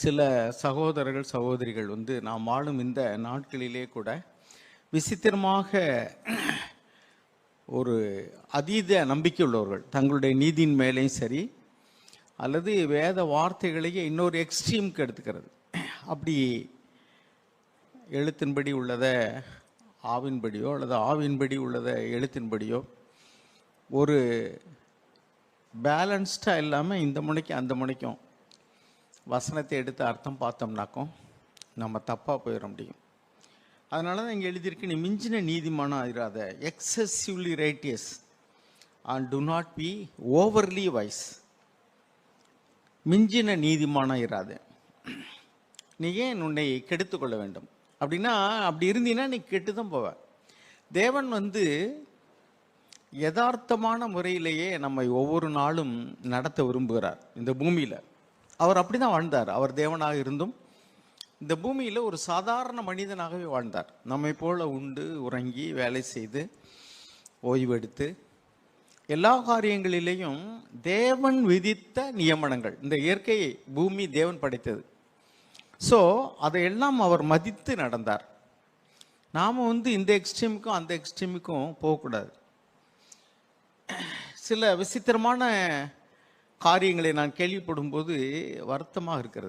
சில சகோதரர்கள் சகோதரிகள் வந்து நாம் வாழும் இந்த நாட்களிலே கூட விசித்திரமாக ஒரு அதீத நம்பிக்கை உள்ளவர்கள் தங்களுடைய நீதியின் மேலேயும் சரி அல்லது வேத வார்த்தைகளையே இன்னொரு எக்ஸ்ட்ரீமுக்கு எடுத்துக்கிறது. அப்படி எழுத்தின்படி உள்ளதை ஆவின்படியோ அல்லது ஆவின்படி உள்ளதை எழுத்தின்படியோ ஒரு பேலன்ஸ்டாக இல்லாமல் இந்த முனைக்கும் அந்த முனைக்கும் வசனத்தை எடுத்து அர்த்தம் பார்த்தோம்னாக்கும் நம்ம தப்பாக போயிட முடியும். அதனால தான் இங்கே எழுதியிருக்கு நீ மிஞ்சின நீதிமானம் ஆயிராத excessively righteous and do not be overly wise மிஞ்சின நீதிமானம் இராது நீ ஏன் உன்னை கெடுத்து கொள்ள வேண்டும்? அப்படின்னா அப்படி இருந்தீன்னா நீ கெட்டு தான் போவ. தேவன் வந்து யதார்த்தமான முறையிலேயே நம்மை ஒவ்வொரு நாளும் நடத்த விரும்புகிறார் இந்த பூமியில். அவர் அப்படி தான் வாழ்ந்தார். அவர் தேவனாக இருந்தும் இந்த பூமியில் ஒரு சாதாரண மனிதனாகவே வாழ்ந்தார். நம்மை போல உண்டு உறங்கி வேலை செய்து ஓய்வெடுத்து எல்லா காரியங்களிலேயும் தேவன் விதித்த நியமனங்கள். இந்த இயற்கையை பூமி தேவன் படைத்தது. ஸோ அதையெல்லாம் அவர் மதித்து நடந்தார். நாம் வந்து இந்த எக்ஸ்ட்ரீமுக்கும் அந்த எக்ஸ்ட்ரீமுக்கும் போகக்கூடாது. சில விசித்திரமான காரியங்களை நான் கேள்விப்படும்போது வருத்தமாக இருக்கிறது.